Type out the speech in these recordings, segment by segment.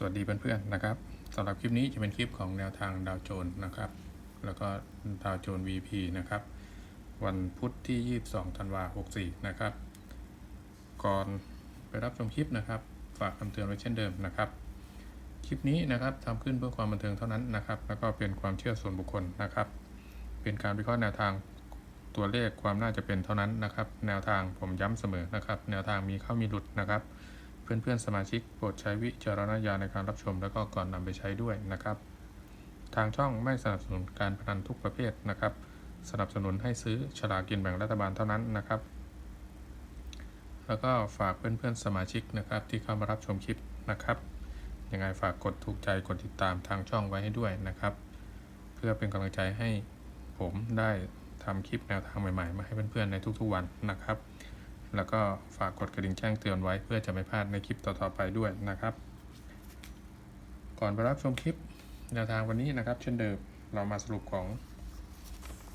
สวัสดีเพื่อนๆนะครับสำหรับคลิปนี้จะเป็นคลิปของแนวทางดาวโจนส์นะครับ แล้วก็ดาวโจนส์ VP นะครับ วันพุธที่ 22ธันวาคม64 นะครับ ก่อนไปรับชมคลิปนะครับ ฝากคำเตือนไว้เช่นเดิมนะครับ คลิปนี้นะครับทำขึ้นเพื่อความบันเทิงเท่านั้นนะครับ แล้วก็เป็นความเชื่อส่วนบุคคลนะครับ เป็นการวิเคราะห์แนวทางตัวเลขความน่าจะเป็นเท่านั้นนะครับ แนวทางผมย้ำเสมอนะครับ แนวทางมีเข้ามีหลุดนะครับ เพื่อนๆสมาชิกโปรดใช้วิจารณญาณในการรับชม แล้วก็ก่อนนำไปใช้ด้วยนะครับ ทางช่องไม่สนับสนุนการพนันทุกประเภทนะครับ สนับสนุนให้ซื้อฉลากกินแบ่งรัฐบาลเท่านั้นนะครับ แล้วก็ฝากเพื่อนๆสมาชิกนะครับที่เข้ามารับชมคลิปนะครับยังไงฝากกดถูกใจกดติดตามทางช่องไว้ให้ด้วยนะครับ เพื่อเป็นกำลังใจให้ผมได้ทำคลิปแนวทางใหม่ๆ มาให้เพื่อนๆในทุกๆวันนะครับ แล้วก็ฝากกดกระดิ่งแจ้งเตือนไว้เพื่อจะไม่พลาดในคลิปต่อๆไปด้วยนะครับ ก่อนไปรับชมคลิปแนวทางวันนี้นะครับ เช่นเดิมเรามาสรุปของ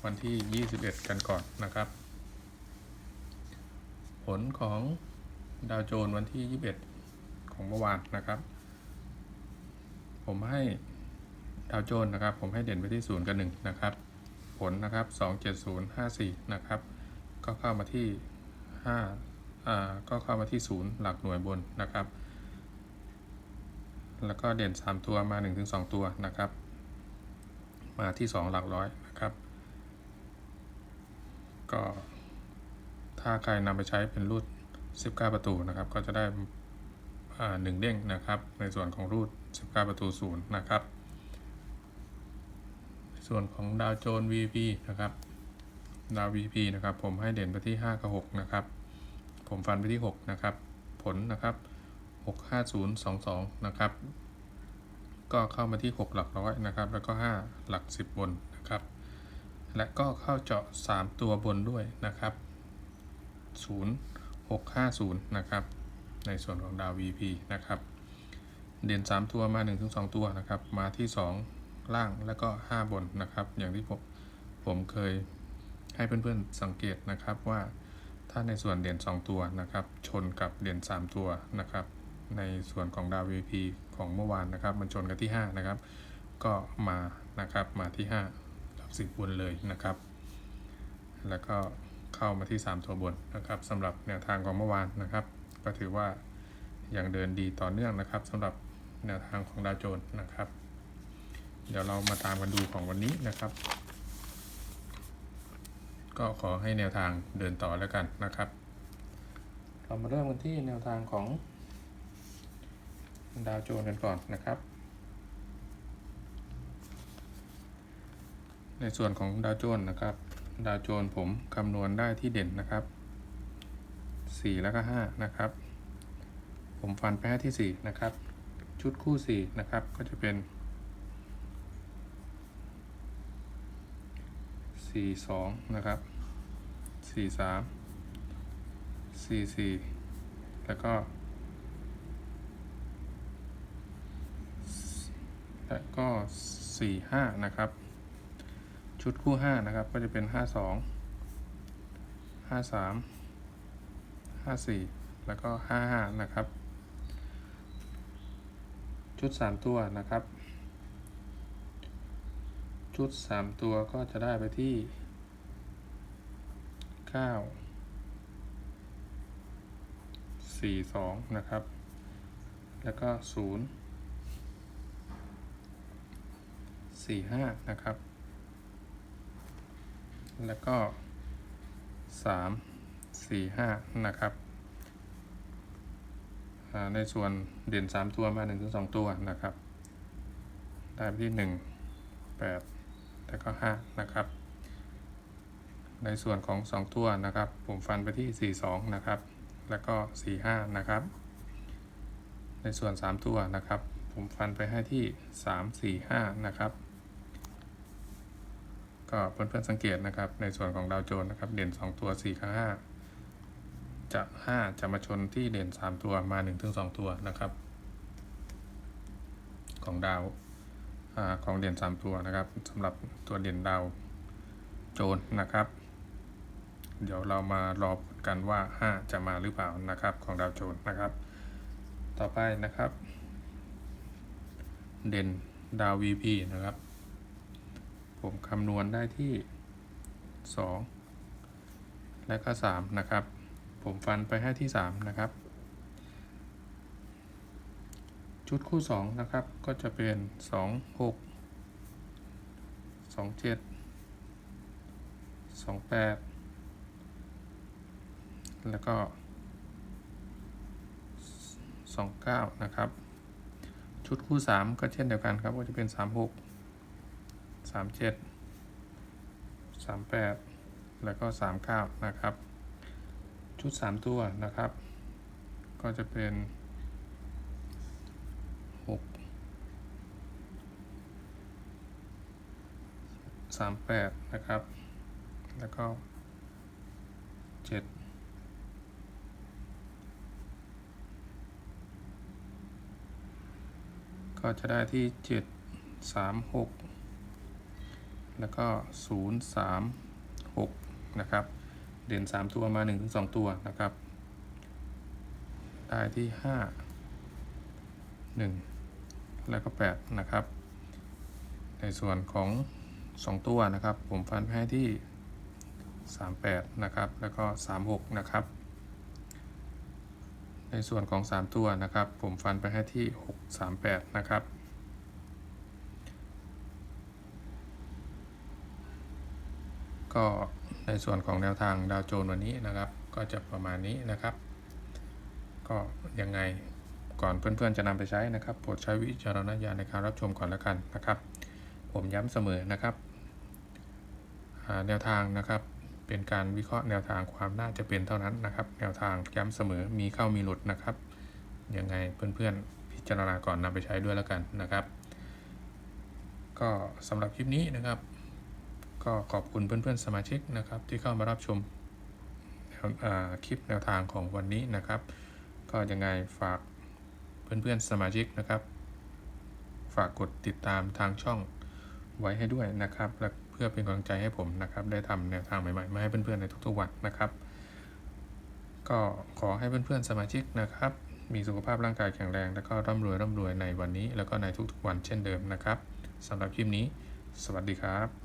วันที่ 21 กันก่อนนะครับ ผลของดาวโจนวันที่ 21 ของเมื่อวานนะครับ ผมให้ดาวโจนนะครับ ผมให้เด่นไปที่ 0 กับ 1 นะครับ ผลนะครับ 27054 นะครับ ก็เข้ามาที่ ห้าอ่าก็เข้ามาที่ศูนย์หลักหน่วยบนนะครับ แล้วก็เด่น 3 ตัวมา 1-2ถึงตัวนะครับ มาที่ 2 หลักร้อยนะครับ ก็ถ้าใครนำไปใช้เป็นรูด 19 ประตูนะครับ ก็จะได้หนึ่งเด้งนะครับ ในส่วนของรูด 19 ประตูศูนย์นะครับ ส่วนของดาวโจน VP นะครับ ดาว VP นะครับ ผมให้เด่นไปที่5กับ6นะครับ ผมฟันไปที่ 6 นะครับ ผลนะครับ 6 5 0 2 2 นะครับ ก็เข้ามาที่ 6 หลักร้อยนะครับ แล้วก็ 5 หลัก 10 บนนะครับ และก็เข้าเจาะ 3 ตัวบนด้วยนะครับ 0 6 5 0 นะครับ ในส่วนของดาว VP นะครับ เด่น 3 ตัวมา 1-2 ตัวนะครับ มาที่ 2 ล่างแล้วก็ 5 บนนะครับ อย่างที่ผมผมเคย ให้เพื่อนๆสังเกตนะครับว่าถ้าในส่วนเด่น2ตัวนะครับ ชนกับเด่น3ตัวนะครับ ในส่วนของดาว VP ของเมื่อวานนะครับ มันชนกันที่ 5 นะครับ ก็มานะครับมาที่5หลักสิบบนเลยนะครับ แล้วก็เข้ามาที่ 3 ตัวบนนะครับสำหรับแนวทางของเมื่อวานนะครับ ก็ถือว่ายังเดินดีต่อเนื่องนะครับสำหรับแนวทางของดาวโจนส์นะครับ เดี๋ยวเรามาตามกันดูของวันนี้นะครับ ก็ขอให้แนวทางเดินต่อแล้วกันนะครับ เรามาเริ่มกันที่แนวทางของดาวโจนกันก่อนนะครับ ในส่วนของดาวโจนนะครับ ดาวโจนผมคำนวณได้ที่เด่นนะครับ 4 แล้วก็ 5 นะครับ ผมฟันไปให้ที่ 4 นะครับ ชุดคู่ 4 นะครับก็จะเป็น สี่สองนะครับสี่สามสี่สี่แล้วก็ แล้วก็สี่ห้านะครับ ชุดคู่ห้านะครับก็จะเป็นห้าสองห้าสามห้าสี่แล้วก็ห้าห้านะครับ ชุดสามตัวนะครับ ชุด3ตัวก็จะได้ไปที่9 4 2นะครับ แล้วก็0 4 5นะครับ แล้วก็3 4 5นะครับในส่วนเด่น 3 ตัวมา1-2ตัวนะครับ ได้ไปที่ 1 8 แล้วก็5นะครับ ในส่วนของ 2 ตัวนะครับ ผมฟันไปที่ 42 นะครับ แล้วก็ 45 นะครับ ในส่วน 3 ตัวนะครับ ผมฟันไปให้ที่ 3 4 5 นะครับ ก็เพื่อนๆสังเกตนะครับ ในส่วนของดาวโจนนะครับ เด่น 2 ตัว4กับ5จะ 5 จะมาชนที่เด่น 3 ตัวมา 1-2 ตัวนะครับ ของดาว ของเด่น 3 ตัวนะครับสำหรับตัวเด่นดาวโจนนะครับ เดี๋ยวเรามารอกันว่า 5 จะมาหรือเปล่านะครับของดาวโจนนะครับ ต่อไปนะครับ เด่นดาว VP นะครับ ผมคำนวณได้ที่ 2 และก็ 3 นะครับ ผมฟันไปให้ที่ 3 นะครับ ชุดคู่ 2 นะครับ ก็จะเป็น 2 6 2 7 2 8 แล้วก็ 29 นะครับ ชุดคู่ 3 ก็เช่นเดียวกันครับ ก็จะเป็น 36 37 38 แล้วก็ 39 นะครับ ชุด 3 ตัวนะครับ ก็จะเป็น 6 38นะครับ แล้วก็7ก็จะได้ที่7 3 6แล้วก็0 3 6นะครับ เด่น3ตัวมา1-2ตัวนะครับ ได้ที่5 1 แล้วก็ 8 นะครับ ในส่วนของ 2 ตัวนะครับ ผมฟันไปให้ที่ 38 นะครับ แล้วก็ 36 นะครับ ในส่วนของ 3 ตัวนะครับ ผมฟันไปให้ที่ 6 3 8 นะครับก็ในส่วนของแนวทางดาวโจนส์วันนี้นะครับ ก็จะประมาณนี้นะครับ ก็ยังไง ก่อนเพื่อนๆจะนำไปใช้นะครับโปรดใช้วิจารณญาณในการรับชมก่อนแล้วกันนะครับ ผมย้ำเสมอนะครับแนวทางนะครับเป็นการวิเคราะห์แนวทางความน่าจะเป็นเท่านั้นนะครับ แนวทางย้ำเสมอมีเข้ามีหลุดนะครับยังไงเพื่อนๆ พิจารณาก่อนนำไปใช้ด้วยแล้วกันนะครับ ก็สำหรับคลิปนี้นะครับ ก็ขอบคุณเพื่อนๆสมาชิกนะครับ ที่เข้ามารับชมคลิปแนวทางของวันนี้นะครับ ก็ยังไงฝาก เพื่อนๆสมาชิกนะครับ ฝากกดติดตามทางช่องไว้ให้ด้วยนะครับ และเพื่อเป็นกำลังใจให้ผมนะครับ ได้ทำแนวทางใหม่ๆมาให้เพื่อนๆในทุกๆวันนะครับ ก็ขอให้เพื่อนๆสมาชิกนะครับ มีสุขภาพร่างกายแข็งแรงแล้วก็ร่ำรวยร่ำรวยในวันนี้ แล้วก็ในทุกๆวันเช่นเดิมนะครับสำหรับคลิปนี้ สวัสดีครับ